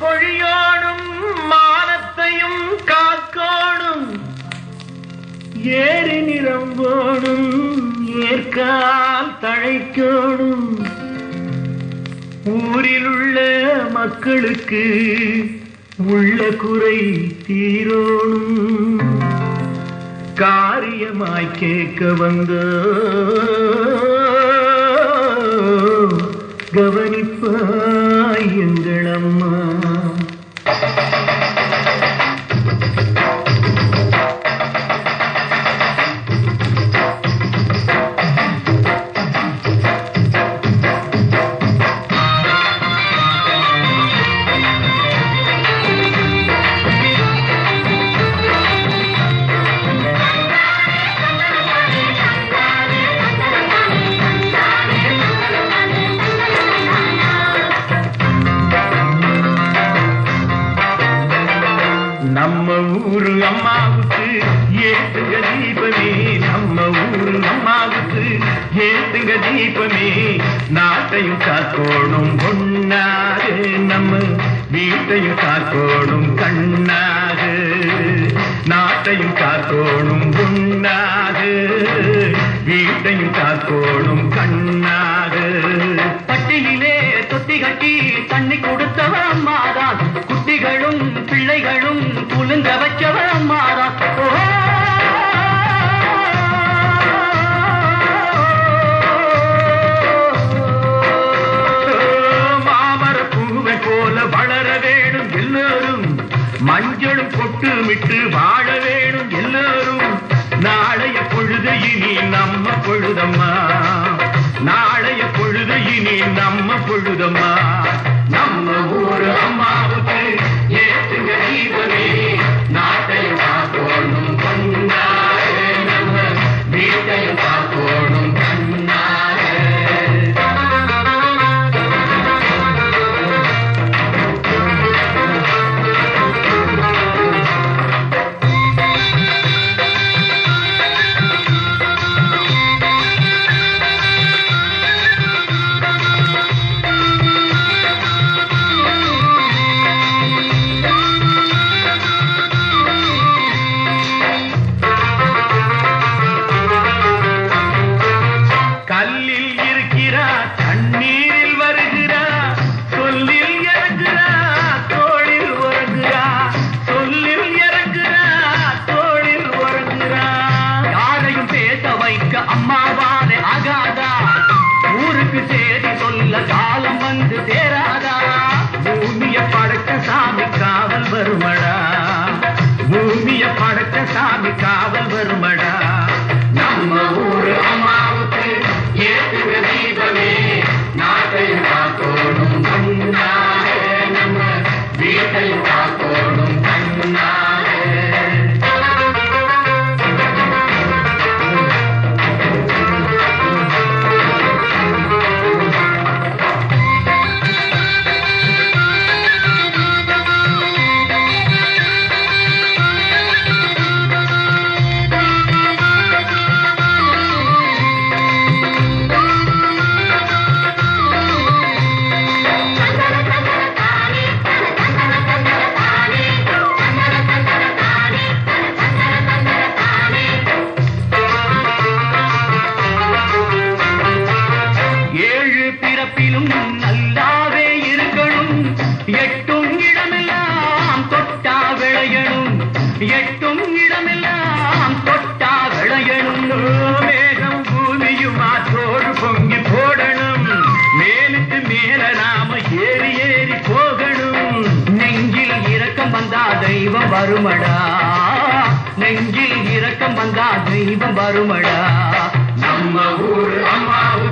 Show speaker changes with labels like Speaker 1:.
Speaker 1: பொழியோடும் மானத்தையும் காக்கோடும். ஏறி நிரம்போடும் ஏற்கால் தழைக்கோடும். ஊரில் உள்ள மக்களுக்கு உள்ள குறை தீரோணும் காரியமாய் கேட்க வந்தோ ஊரு அம்மாவுக்கு ஏத்துங்க தீபமே நம்ம ஊரு அம்மாவுக்கு ஏத்துங்க தீபமே நாட்டையும் காக்கோணும் பொன்னாக நம்ம வீட்டையும் காக்கோணும் கண்ணாக நாட்டையும் காக்கோணும் பொன்னாக வீட்டையும் காக்கோணும் விட்டு வாழ வேணும் எல்லாரும். நாளைய பொழுது இனி நம்ம பொழுதம்மா.
Speaker 2: எட்டும் இடமெல்லாம் தொட்டா விளையணும்.
Speaker 1: மேகம் பூமியும் ஆற்றோடு பொங்கி போடணும். மேலுக்கு மேல நாம ஏறி ஏறி போகணும்.
Speaker 2: நெஞ்சில் இறக்கம் வந்தா தெய்வம் வருமடா. நெஞ்சில் இறக்கம் வந்தா தெய்வம் வருமடா.
Speaker 1: நம்ம ஊர் அம்மா ஊர்